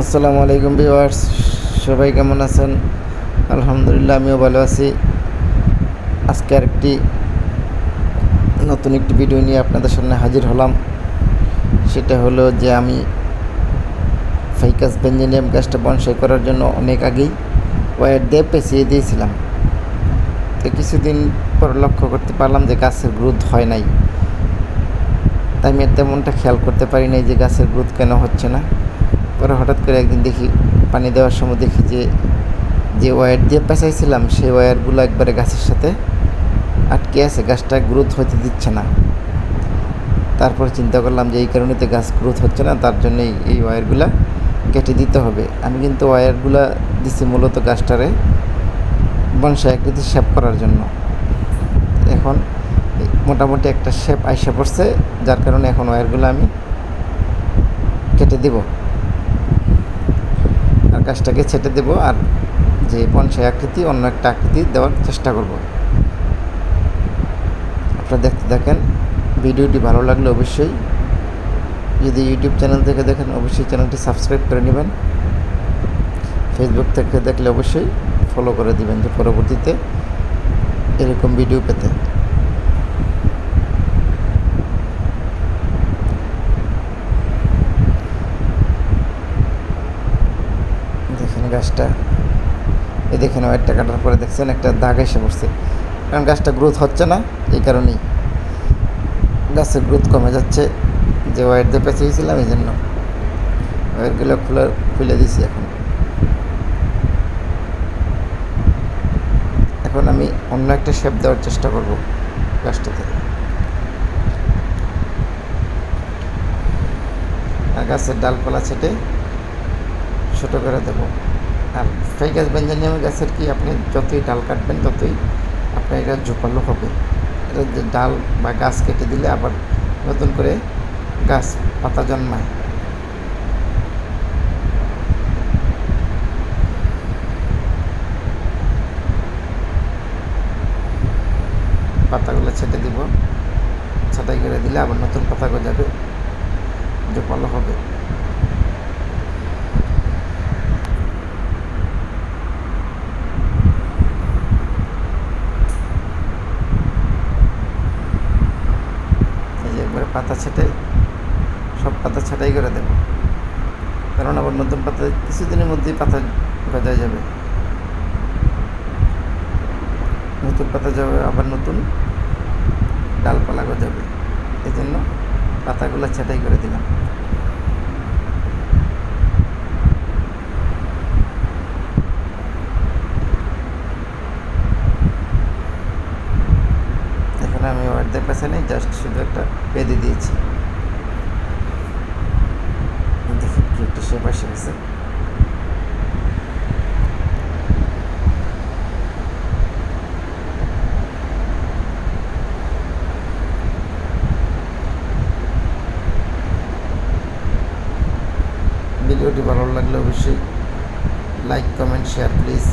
আসসালামু আলাইকুম ভিউয়ার্স, সবাই কেমন আছেন? আলহামদুলিল্লাহ, আমিও ভালো আছি। আজকে আরেকটি নতুন একটি ভিডিও নিয়ে আপনাদের সামনে হাজির হলাম। সেটা হলো যে আমি ফাইকাস বেঞ্জিনিয়াম গাছটা বনসাই করার জন্য অনেক আগেই ওয়ার দিয়ে পেঁচিয়ে দিয়েছিলাম। তো কিছুদিন পর লক্ষ্য করতে পারলাম যে গাছের গ্রোথ হয় নাই। তাই আমি তেমনটা খেয়াল করতে পারি নাই যে গাছের গ্রোথ কেন হচ্ছে না। পরে হঠাৎ করে একদিন দেখি, পানি দেওয়ার সময় দেখি যে যে ওয়্যার দিয়ে পেঁচাইছিলাম, সেই ওয়্যারগুলো একবারে গাছের সাথে আটকে আছে, গাছটা গ্রোথ হতে দিচ্ছে না। তারপর চিন্তা করলাম যে, এই কারণে তো গাছ গ্রোথ হচ্ছে না, তার জন্যই এই ওয়্যারগুলো কেটে দিতে হবে। আমি কিন্তু ওয়্যারগুলো দিছি মূলত গাছটারে বনসাই আকৃতি শেপ করার জন্য। এখন মোটামুটি একটা শেপ আইসা পড়ছে, যার কারণে এখন ওয়্যারগুলো আমি কেটে দিব। গাছটাকে ছেটে দেব আর যে বনসাই আকৃতি, অন্য একটা আকৃতি দেওয়ার চেষ্টা করব। আপনারা দেখতে দেখেন ভিডিওটি ভালো লাগলে অবশ্যই যদি ইউটিউব চ্যানেল থেকে দেখেন, অবশ্যই চ্যানেলটি সাবস্ক্রাইব করে নেবেন। ফেসবুক থেকে দেখলে অবশ্যই ফলো করে দিবেন যে পরবর্তীতে এরকম ভিডিও পেতে। গাছটা। এই দেখেন ওয়ারটা কাটার পরে দেখছেন একটা দাগ এসে পড়ছে। কারণ গাছটা গ্রোথ হচ্ছে না, এই কারণেই। গাছের গ্রোথ কমে যাচ্ছে, যে ওয়ার দিয়ে পেঁচিয়েছিলাম এই জন্য। ওয়ারগুলো খুলে খুলে দিছি এখন। এখন আমি অন্য একটা শেপ দেওয়ার চেষ্টা করব গাছটাতে। গাছের ডালপালা ছেটে ছোটো করে দেবো। আর ফ্রাই গাছ বেঞ্জানিয়ামের গাছের কি আপনি যতই ডাল কাটবেন ততই আপনার এটা ঝোপালো হবে। এটা যে ডাল বা গাছ কেটে দিলে আবার নতুন করে গাছ পাতা জন্মায়। পাতাগুলো ছেটে দিব। ছাটাই করে দিলে আবার নতুন পাতা গজাবে। জোপালো হবে এই যে একবারে পাতা ছেটে, সব পাতা ছাটাই করে দেব। কারণ আবার নতুন পাতা কিছুদিনের মধ্যেই পাতা গজা যাবে। নতুন পাতা যাবে, আবার নতুন ডালপালা গজাবে। এই জন্য পাতাগুলো ছাটাই করে দিলাম। এখানে আমি অর্ধেক পেছে নেই জাস্ট শুধু একটা বেঁধে দিয়েছি। দেখি কি একটা গেছে ভিডিওটি ভালো লাগলে অবশ্যই লাইক কমেন্ট শেয়ার প্লিজ